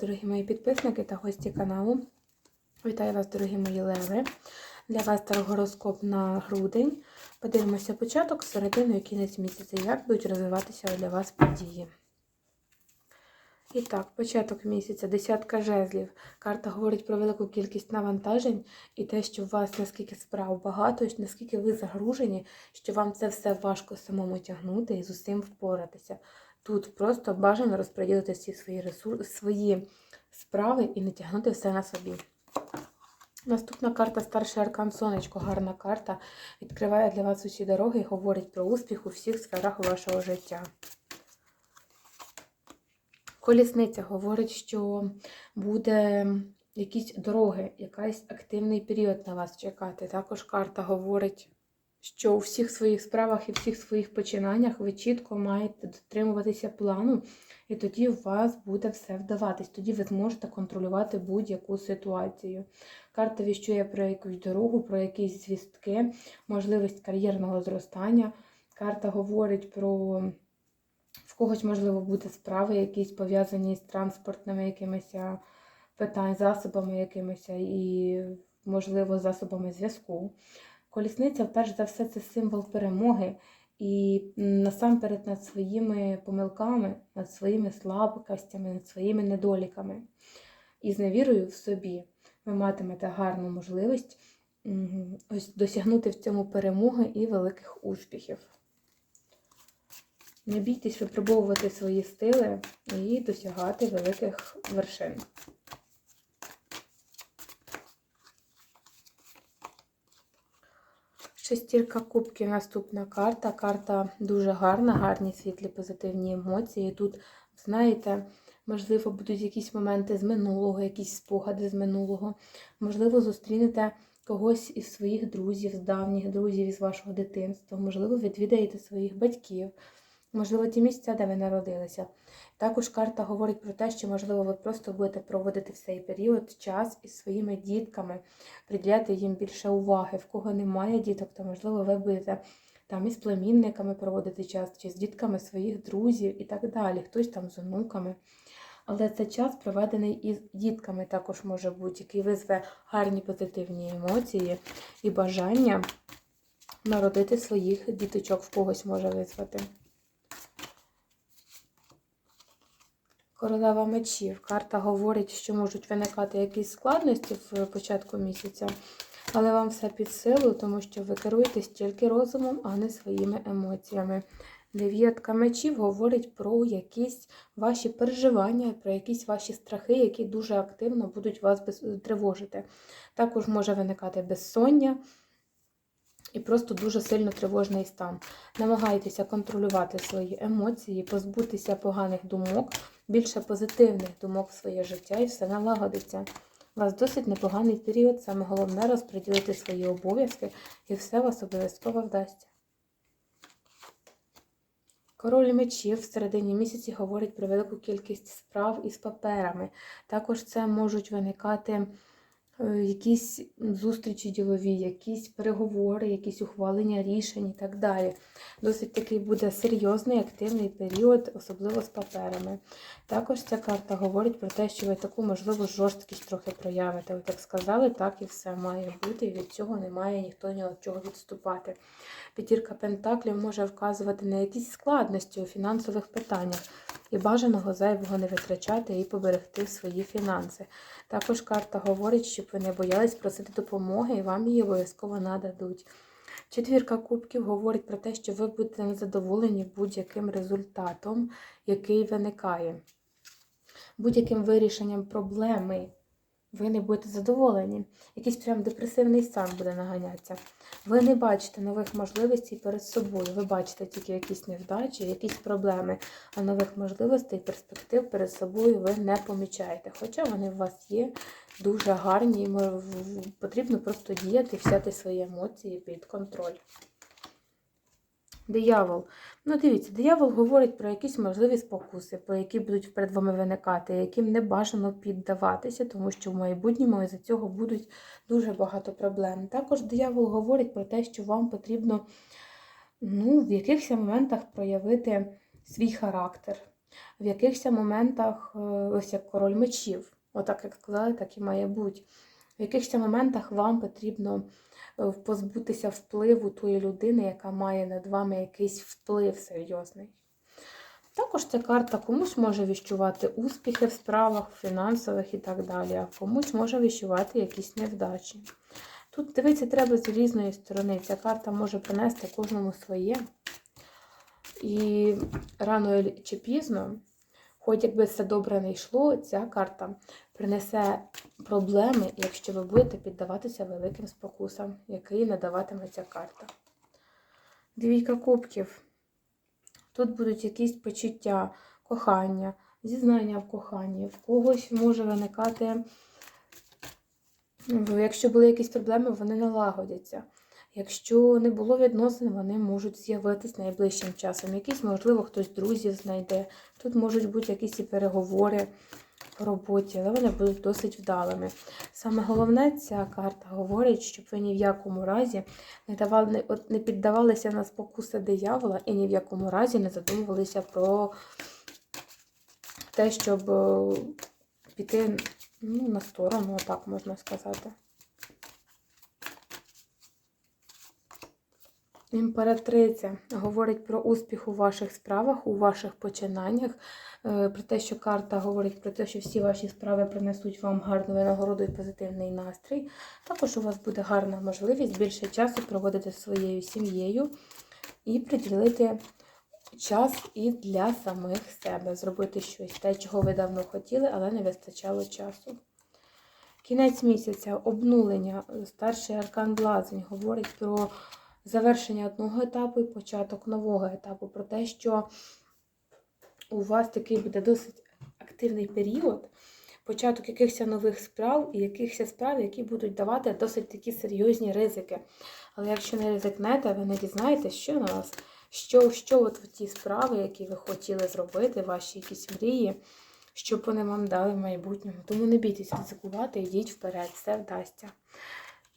дорогі мої підписники та гості каналу. Вітаю вас, дорогі мої леви. Для вас тарогороскоп на грудень. Подивимося початок, середину і кінець місяця, як будуть розвиватися для вас події. І так, початок місяця, десятка жезлів. Карта говорить про велику кількість навантажень і те, що у вас наскільки справ багато, наскільки ви загружені, що вам це все важко самому тягнути і з усім впоратися. Тут просто бажано розподілити всі свої ресурси, свої справи і не тягнути все на собі. Наступна карта Старший Аркан Сонечко. Гарна карта. Відкриває для вас усі дороги і говорить про успіх у всіх сферах вашого життя. Колісниця говорить, що буде якісь дороги, якийсь активний період на вас чекати. Також карта говорить, що у всіх своїх справах і всіх своїх починаннях ви чітко маєте дотримуватися плану, і тоді у вас буде все вдаватись. Тоді ви зможете контролювати будь-яку ситуацію. Карта віщує про якусь дорогу, про якісь звістки, можливість кар'єрного зростання. Карта говорить про в когось, можливо, буде справи, якісь пов'язані з транспортними якимись питань, засобами якимись і, можливо, засобами зв'язку. Колісниця, перш за все, це символ перемоги. І насамперед над своїми помилками, над своїми слабкостями, над своїми недоліками. І з невірою в собі ви матимете гарну можливість ось досягнути в цьому перемоги і великих успіхів. Не бійтесь випробовувати свої стили і досягати великих вершин. Шестірка кубків наступна карта. Карта дуже гарна, гарні світлі, позитивні емоції. Тут, знаєте, можливо, будуть якісь моменти з минулого, якісь спогади з минулого. Можливо, зустрінете когось із своїх друзів, з давніх друзів із вашого дитинства. Можливо, відвідаєте своїх батьків. Можливо, ті місця, де ви народилися. Також карта говорить про те, що, можливо, ви просто будете проводити в цей період час із своїми дітками, приділяти їм більше уваги. В кого немає діток, то, можливо, ви будете там із племінниками проводити час, чи з дітками своїх друзів і так далі, хтось там з онуками. Але це час проведений із дітками також може бути, який визве гарні позитивні емоції і бажання народити своїх діточок в когось може визвати. Королева мечів. Карта говорить, що можуть виникати якісь складності в початку місяця, але вам все під силу, тому що ви керуєтесь тільки розумом, а не своїми емоціями. Дев'ятка мечів говорить про якісь ваші переживання, про якісь ваші страхи, які дуже активно будуть вас тривожити. Також може виникати безсоння і просто дуже сильно тривожний стан. Намагайтеся контролювати свої емоції, позбутися поганих думок, більше позитивних думок в своє життя і все налагодиться. У вас досить непоганий період, саме головне розподілити свої обов'язки, і все вас обов'язково вдасться. Король мечів в середині місяці говорить про велику кількість справ із паперами. Також це можуть виникати якісь зустрічі ділові, якісь переговори, якісь ухвалення рішень і так далі. Досить такий буде серйозний, активний період, особливо з паперами. Також ця карта говорить про те, що ви таку, можливо, жорсткість трохи проявите. Ви так сказали, так і все має бути, і від цього не має ніхто ні від чого відступати. П'ятірка Пентаклів може вказувати на якісь складності у фінансових питаннях і бажаного зайвого не витрачати і поберегти свої фінанси. Також карта говорить, щоб ви не боялись просити допомоги і вам її обов'язково нададуть. Четвірка кубків говорить про те, що ви будете незадоволені будь-яким результатом, який виникає, будь-яким вирішенням проблеми, ви не будете задоволені. Якийсь прям депресивний стан буде наганятися. Ви не бачите нових можливостей перед собою. Ви бачите тільки якісь невдачі, якісь проблеми, а нових можливостей, перспектив перед собою ви не помічаєте. Хоча вони у вас є дуже гарні, і потрібно просто діяти, взяти свої емоції під контроль. Диявол. Ну, дивіться, диявол говорить про якісь можливі спокуси, про які будуть перед вами виникати, яким не бажано піддаватися, тому що в майбутньому із-за цього будуть дуже багато проблем. Також диявол говорить про те, що вам потрібно ну, в якихось моментах проявити свій характер, В якихось моментах, е, ось як король мечів, отак як сказали, так і має бути. В якихось моментах вам потрібно е, позбутися впливу тої людини, яка має над вами якийсь вплив серйозний. Також ця карта комусь може віщувати успіхи в справах, фінансових і так далі, а комусь може віщувати якісь невдачі. Тут дивитися треба з різної сторони. Ця карта може принести кожному своє. І рано чи пізно, хоч якби все добре не йшло, ця карта принесе проблеми, якщо ви будете піддаватися великим спокусам, який надаватиме ця карта. Двійка кубків. Тут будуть якісь почуття, кохання, зізнання в коханні, в когось може виникати, ну, якщо були якісь проблеми, вони налагодяться. Якщо не було відносин, вони можуть з'явитись найближчим часом. Якісь, можливо, хтось друзів знайде. Тут можуть бути якісь і переговори по роботі, але вони будуть досить вдалими. Саме головне, ця карта говорить, щоб ви ні в якому разі не, давали, не піддавалися на спокуси диявола і ні в якому разі не задумувалися про те, щоб е, піти ну, на сторону, так можна сказати. Імператриця говорить про успіх у ваших справах, у ваших починаннях, е, про те, що карта говорить про те, що всі ваші справи принесуть вам гарну винагороду і позитивний настрій. Також у вас буде гарна можливість більше часу проводити зі своєю сім'єю і приділити час і для самих себе, зробити щось те, чого ви давно хотіли, але не вистачало часу. Кінець місяця, обнулення, старший аркан Блазень говорить про завершення одного етапу і початок нового етапу. Про те, що у вас такий буде досить активний період, початок якихось нових справ і якихось справ, які будуть давати досить такі серйозні ризики. Але якщо не ризикнете, ви не дізнаєтесь, що на вас, що, що от ті справи, які ви хотіли зробити, ваші якісь мрії. Щоб вони вам дали в майбутньому. Тому не бійтесь ризикувати, йдіть вперед, все вдасться.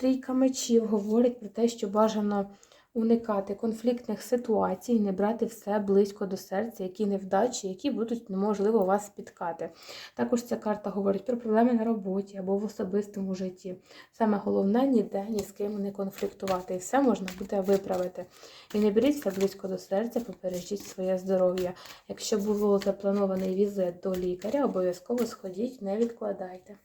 Трійка мечів говорить про те, що бажано уникати конфліктних ситуацій, не брати все близько до серця, які невдачі, які будуть, неможливо, вас спіткати. Також ця карта говорить про проблеми на роботі або в особистому житті. Саме головне ніде ні з ким не конфліктувати, і все можна буде виправити. І не беріть все близько до серця, попережіть своє здоров'я. Якщо було запланований візит до лікаря, обов'язково сходіть, не відкладайте.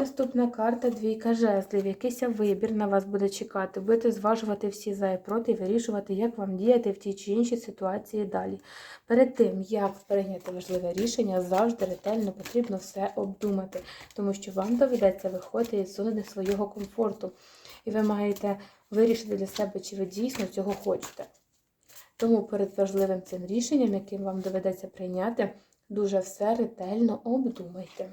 Наступна карта двійка жезлів. Якийсь вибір на вас буде чекати. Будете зважувати всі за і проти і вирішувати, як вам діяти в тій чи іншій ситуації далі. Перед тим, як прийняти важливе рішення, завжди ретельно потрібно все обдумати, тому що вам доведеться виходити із зони свого комфорту. І ви маєте вирішити для себе, чи ви дійсно цього хочете. Тому перед важливим цим рішенням, яким вам доведеться прийняти, дуже все ретельно обдумайте.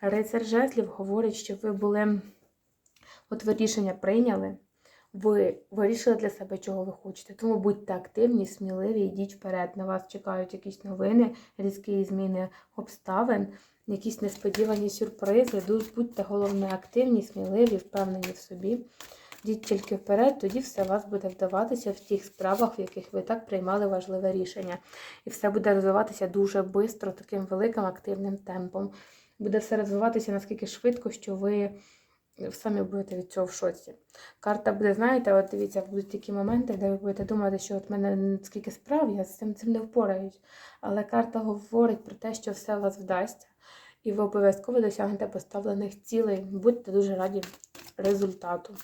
Рицар жезлів говорить, що ви були, от ви рішення прийняли, ви вирішили для себе, чого ви хочете. Тому будьте активні, сміливі, йдіть вперед. На вас чекають якісь новини, різкі зміни обставин, якісь несподівані сюрпризи. Будьте головне активні, сміливі, впевнені в собі. Йдіть тільки вперед, тоді все у вас буде вдаватися в тих справах, в яких ви так приймали важливе рішення. І все буде розвиватися дуже швидко, таким великим активним темпом буде все розвиватися наскільки швидко, що ви самі будете від цього в шоці. Карта буде, знаєте, от дивіться, будуть такі моменти, де ви будете думати, що от мене скільки справ, я з цим цим не впораюсь. Але карта говорить про те, що все у вас вдасться, і ви обов'язково досягнете поставлених цілей. Будьте дуже раді результату.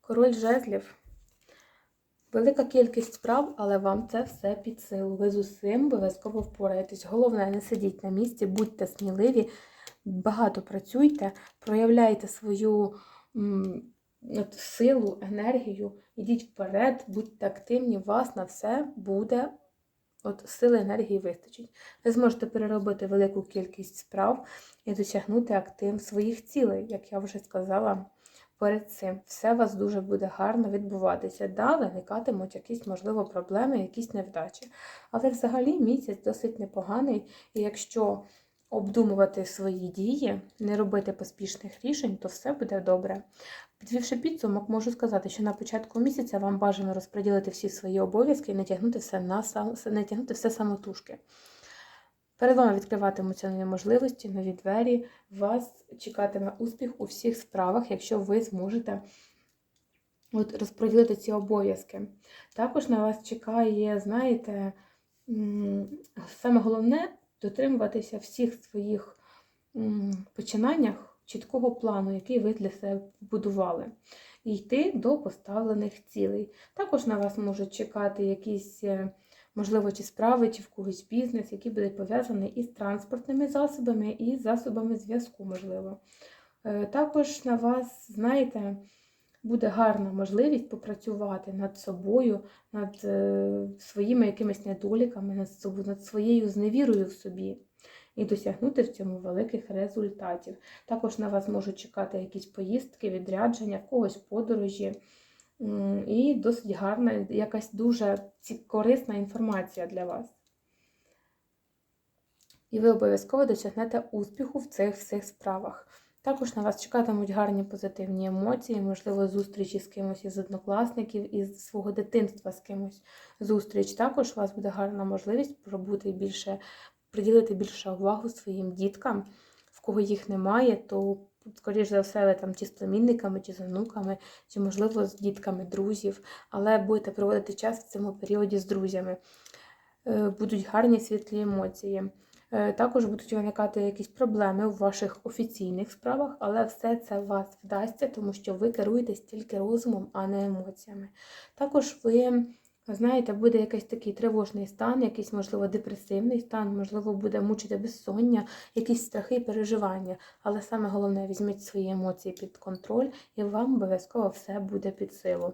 Король жезлів. Велика кількість справ, але вам це все під силу. Ви з усім обов'язково впораєтесь. Головне, не сидіть на місці, будьте сміливі, багато працюйте, проявляйте свою силу, енергію, ідіть вперед, будьте активні, вас на все буде от, сили енергії вистачить. Ви зможете переробити велику кількість справ і досягнути актив своїх цілей, як я вже сказала перед цим все у вас дуже буде гарно відбуватися. Да, виникатимуть якісь, можливо, проблеми, якісь невдачі. Але взагалі місяць досить непоганий, і якщо обдумувати свої дії, не робити поспішних рішень, то все буде добре. Підвівши підсумок, можу сказати, що на початку місяця вам бажано розподілити всі свої обов'язки і не тягнути все на не все самотужки. Перед вами відкриватимуться нові можливості, нові двері. Вас чекатиме успіх у всіх справах, якщо ви зможете от, розподілити ці обов'язки. Також на вас чекає, знаєте, саме головне дотримуватися всіх своїх починаннях чіткого плану, який ви для себе будували, і йти до поставлених цілей. Також на вас можуть чекати якісь, е, можливо, чи справи, чи в когось бізнес, які будуть пов'язані із транспортними засобами, і засобами зв'язку, можливо. Е, Також на вас, знаєте, буде гарна можливість попрацювати над собою, над е, своїми якимись недоліками, над собою, над своєю зневірою в собі і досягнути в цьому великих результатів. Також на вас можуть чекати якісь поїздки, відрядження, в когось подорожі. І досить гарна, якась дуже корисна інформація для вас. І ви обов'язково досягнете успіху в цих всіх справах. Також на вас чекатимуть гарні позитивні емоції, можливо, зустрічі з кимось із однокласників, із свого дитинства з кимось зустріч. Також у вас буде гарна можливість пробути більше, приділити більше увагу своїм діткам. Кого їх немає, то, скоріш за все, ви там чи з племінниками, чи з онуками, чи, можливо, з дітками друзів, але будете проводити час в цьому періоді з друзями. Е, Будуть гарні світлі емоції. Е, Також будуть виникати якісь проблеми в ваших офіційних справах, але все це вас вдасться, тому що ви керуєтесь тільки розумом, а не емоціями. Також ви, знаєте, буде якийсь такий тривожний стан, якийсь, можливо, депресивний стан, можливо, буде мучити безсоння, якісь страхи переживання. Але саме головне, візьміть свої емоції під контроль, і вам обов'язково все буде під силу.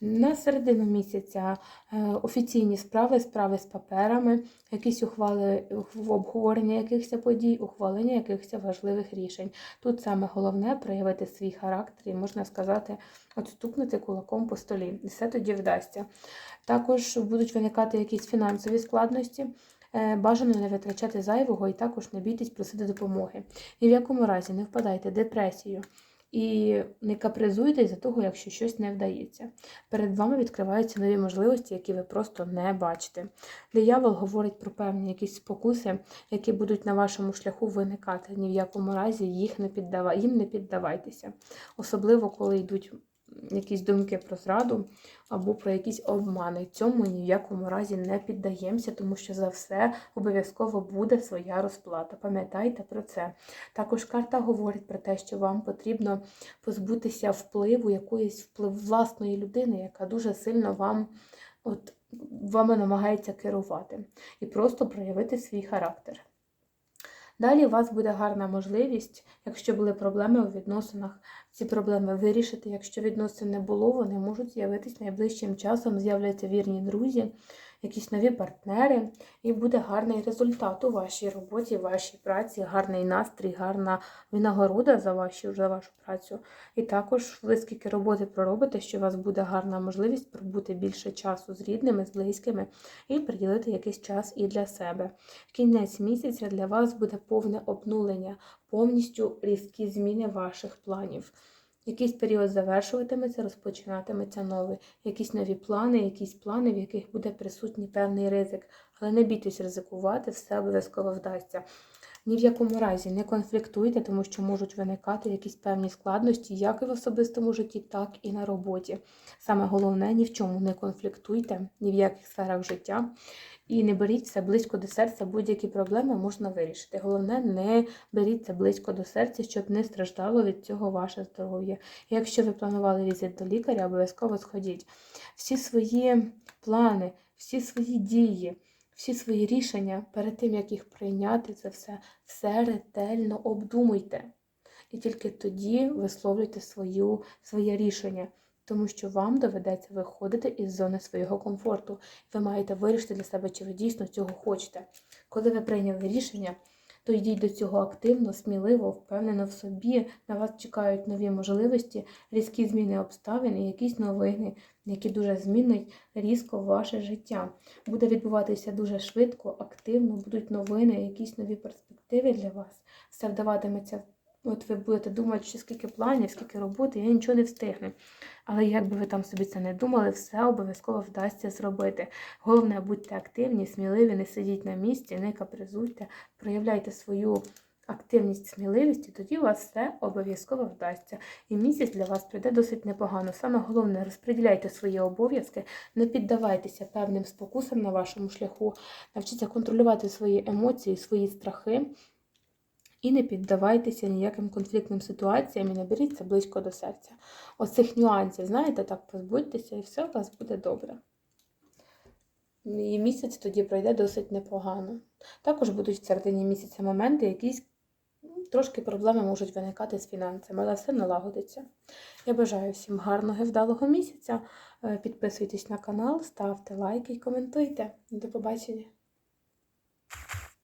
На середину місяця е, офіційні справи, справи з паперами, якісь ухвали обговорення якихось подій, ухвалення якихось важливих рішень. Тут саме головне проявити свій характер і, можна сказати, от стукнути кулаком по столі. І все тоді вдасться. Також будуть виникати якісь фінансові складності. Е, Бажано не витрачати зайвого і також не бійтесь просити допомоги. Ні в якому разі не впадайте депресію. І не капризуйте за того, якщо щось не вдається. Перед вами відкриваються нові можливості, які ви просто не бачите. Диявол говорить про певні якісь спокуси, які будуть на вашому шляху виникати. Ні в якому разі їх не піддава... їм не піддавайтеся. Особливо, коли йдуть якісь думки про зраду або про якісь обмани. Цьому ні в якому разі не піддаємося, тому що за все обов'язково буде своя розплата. Пам'ятайте про це. Також карта говорить про те, що вам потрібно позбутися впливу якоїсь вплив власної людини, яка дуже сильно вам от, вами намагається керувати, і просто проявити свій характер. Далі у вас буде гарна можливість, якщо були проблеми у відносинах, ці проблеми вирішити. Якщо відносин не було, вони можуть з'явитись найближчим часом, з'являться вірні друзі, якісь нові партнери, і буде гарний результат у вашій роботі, вашій праці, гарний настрій, гарна винагорода за, ваші, за вашу працю. І також ви скільки роботи проробите, що у вас буде гарна можливість пробути більше часу з рідними, з близькими і приділити якийсь час і для себе. Кінець місяця для вас буде повне обнулення, повністю різкі зміни ваших планів. Якийсь період завершуватиметься, розпочинатиметься новий. Якісь нові плани, якісь плани, в яких буде присутній певний ризик. Але не бійтесь ризикувати, все обов'язково вдасться. Ні в якому разі не конфліктуйте, тому що можуть виникати якісь певні складності, як і в особистому житті, так і на роботі. Саме головне, ні в чому не конфліктуйте, ні в яких сферах життя. І не беріть це близько до серця, будь-які проблеми можна вирішити. Головне, не беріть це близько до серця, щоб не страждало від цього ваше здоров'я. Якщо ви планували візит до лікаря, обов'язково сходіть. Всі свої плани, всі свої дії, всі свої рішення перед тим, як їх прийняти, це все, все ретельно обдумуйте. І тільки тоді висловлюйте свою, своє рішення тому що вам доведеться виходити із зони свого комфорту. Ви маєте вирішити для себе, чи ви дійсно цього хочете. Коли ви прийняли рішення, то йдіть до цього активно, сміливо, впевнено в собі. На вас чекають нові можливості, різкі зміни обставин і якісь новини, які дуже змінять різко ваше життя. Буде відбуватися дуже швидко, активно, будуть новини, якісь нові перспективи для вас. Все вдаватиметься. От ви будете думати, що скільки планів, скільки роботи, я нічого не встигну. Але як би ви там собі це не думали, все обов'язково вдасться зробити. Головне, будьте активні, сміливі, не сидіть на місці, не капризуйте, проявляйте свою активність, сміливість, і тоді у вас все обов'язково вдасться. І місяць для вас прийде досить непогано. Саме головне, розподіляйте свої обов'язки, не піддавайтеся певним спокусам на вашому шляху, навчіться контролювати свої емоції, свої страхи. І не піддавайтеся ніяким конфліктним ситуаціям і не беріться близько до серця. Оцих нюансів, знаєте, так позбудьтеся, і все у вас буде добре. І місяць тоді пройде досить непогано. Також будуть в середині місяця моменти, якісь ну, трошки проблеми можуть виникати з фінансами, але все налагодиться. Я бажаю всім гарного і вдалого місяця. Е, Підписуйтесь на канал, ставте лайки і коментуйте. До побачення!